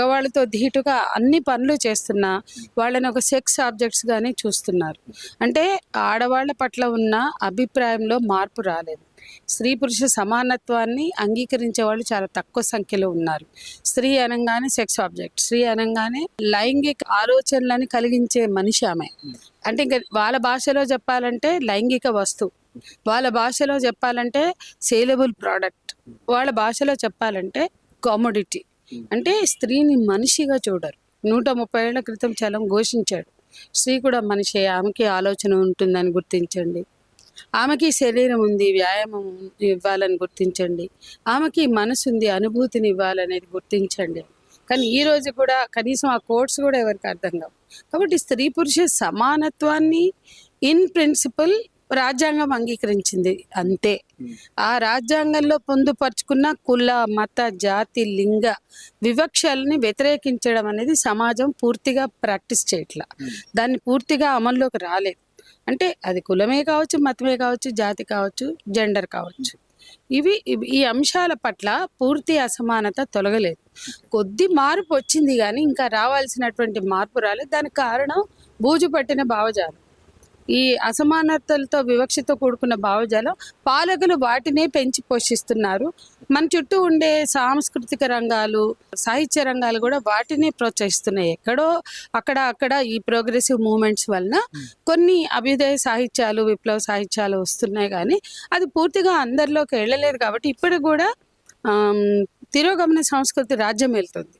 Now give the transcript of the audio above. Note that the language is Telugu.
మగవాళ్ళతో ధీటుగా అన్ని పనులు చేస్తున్నా వాళ్ళని ఒక సెక్స్ ఆబ్జెక్ట్స్ గానే చూస్తున్నారు. అంటే ఆడవాళ్ళ పట్ల ఉన్న అభిప్రాయంలో మార్పు రాలేదు. స్త్రీ పురుష సమానత్వాన్ని అంగీకరించే వాళ్ళు చాలా తక్కువ సంఖ్యలో ఉన్నారు. స్త్రీ అనగానే సెక్స్ ఆబ్జెక్ట్ స్త్రీ అనగానే లైంగిక ఆలోచనలని కలిగించే మనిషి ఆమె. అంటే ఇంకా వాళ్ళ భాషలో చెప్పాలంటే లైంగిక వస్తువు. వాళ్ళ భాషలో చెప్పాలంటే సేలబుల్ ప్రోడక్ట్. వాళ్ళ భాషలో చెప్పాలంటే కామోడిటీ. అంటే స్త్రీని మనిషిగా చూడరు. నూట ముప్పై ఏళ్ళ క్రితం చలం ఘోషించాడు. స్త్రీ కూడా మనిషి ఆమెకి ఆలోచన ఉంటుందని గుర్తించండి. ఆమెకి శరీరం ఉంది వ్యాయామం ఇవ్వాలని గుర్తించండి. ఆమెకి మనసు ఉంది అనుభూతిని ఇవ్వాలనేది గుర్తించండి. కానీ ఈ రోజు కూడా కనీసం ఆ కోర్స్ కూడా ఎవరికి అర్థం కావు. కాబట్టి స్త్రీ పురుష సమానత్వాన్ని ఇన్ ప్రిన్సిపల్ రాజ్యాంగం అంగీకరించింది. అంతే. ఆ రాజ్యాంగంలో పొందుపరుచుకున్న కుల మత జాతి లింగ వివక్షల్ని వ్యతిరేకించడం అనేది సమాజం పూర్తిగా ప్రాక్టీస్ చేయట్లా. దాన్ని పూర్తిగా అమల్లోకి రాలేదు. అంటే అది కులమే కావచ్చు మతమే కావచ్చు జాతి కావచ్చు జెండర్ కావచ్చు. ఇవి ఈ అంశాల పట్ల పూర్తి అసమానత తొలగలేదు. కొద్ది మార్పు వచ్చింది కానీ ఇంకా రావాల్సినటువంటి మార్పు రాలేదు. దానికి కారణం బూజు పట్టిన భావజాలం. ఈ అసమానతలతో వివక్షతో కూడుకున్న భావజాలం పాలకులు వాటినే పెంచి పోషిస్తున్నారు. మన చుట్టూ ఉండే సాంస్కృతిక రంగాలు సాహిత్య రంగాలు కూడా వాటినే ప్రోత్సహిస్తున్నాయి. ఎక్కడో అక్కడ అక్కడ ఈ ప్రోగ్రెసివ్ మూమెంట్స్ వలన కొన్ని అభ్యుదయ సాహిత్యాలు విప్లవ సాహిత్యాలు వస్తున్నాయి కానీ అది పూర్తిగా అందరిలోకి వెళ్ళలేదు కాబట్టి ఇప్పుడు కూడా తిరోగమన సంస్కృతి రాజ్యం వెళ్తుంది.